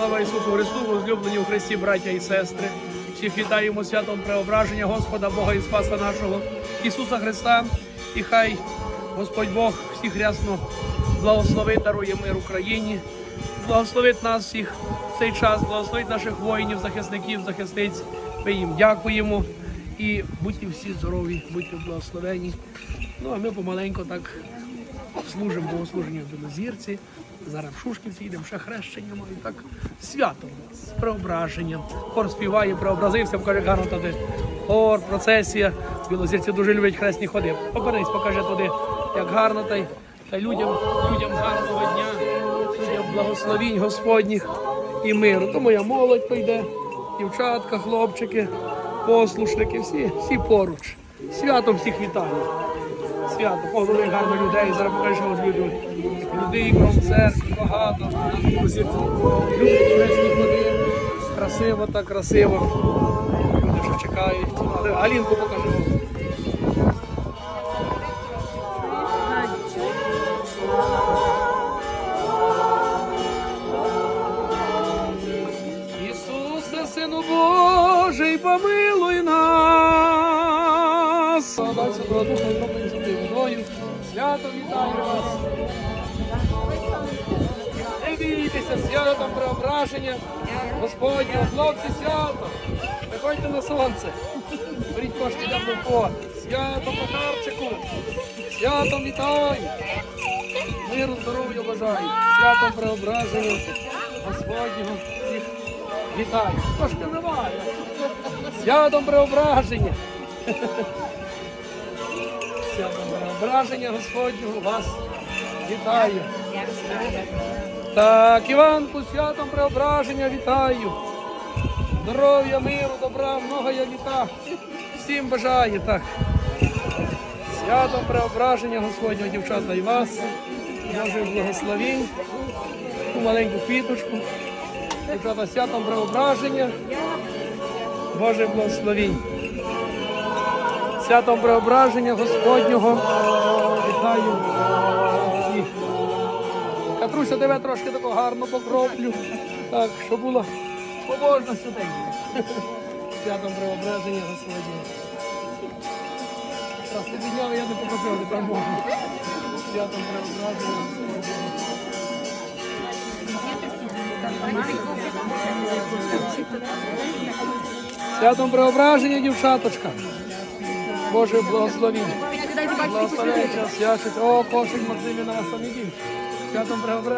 Слава Ісусу Христу, возлюблені у Христі, браття і сестри. Всіх вітаємо святом преображення Господа Бога і Спаса нашого Ісуса Христа. І хай Господь Бог всіх рясно благословить, дарує мир Україні, благословить нас всіх в цей час, благословить наших воїнів, захисників, захисниць. Ми їм дякуємо. І будьте всі здорові, будьте благословені. Ну а ми помаленько так служимо богослуження в Білозірці. Зараз в Шушківці йдемо, ще хрещення маю. Так свято з преображенням. Хор співає, преобразився, покаже гарно туди. Хор, процесія. Білозірці дуже люблять хресні ходи. Повернись, покаже туди, як гарно та й людям, людям гарного дня, людям благословінь Господніх і миру. То моя молодь прийде, дівчатка, хлопчики, послушники, всі, всі поруч. Святом всіх вітаю свято. Поглови гарно людей. Зараз покажемо ось люди. Людей кром церкви, багато. Друзі, Люди. Красиво так красиво. Люди вже чекають. Але Алінку покажемо. Ісусе, Сину Божий, помилуй нас. Духа Свято вітаю вас. Не бійтеся, святом преображення Господнього, хлопці, свято. Виходьте на сонце. Беріть кошки для по. Свято Макарчику. Святом вітаю. Миру, здоров'я бажаю. Святом преображення Господнього всіх вітаю. Кошки немає. Святом преображення. Святом преображення Господнього вас вітаю. Так, Іванку, святом преображення вітаю. Здоров'я, миру, добра, много я літа. Всім бажаю так. Святом преображення Господнього дівчата і вас. Божих благословінь. Таку маленьку квіточку. Дівчата, святом преображення. Боже благословінь. Святом преображення Господнього. Вітаю. Катруся тебе трошки тако гарно покроплю. Так, щоб було побожно сюди. Святом преображення Господнього. Раз ти підняв, я не покажу, тепер можна. Святом преображення Господнього. Святом преображення, дівчаточка. Боже благослови. Благословення, свячить. О, кошик Максимі на вас самі Святом преображення.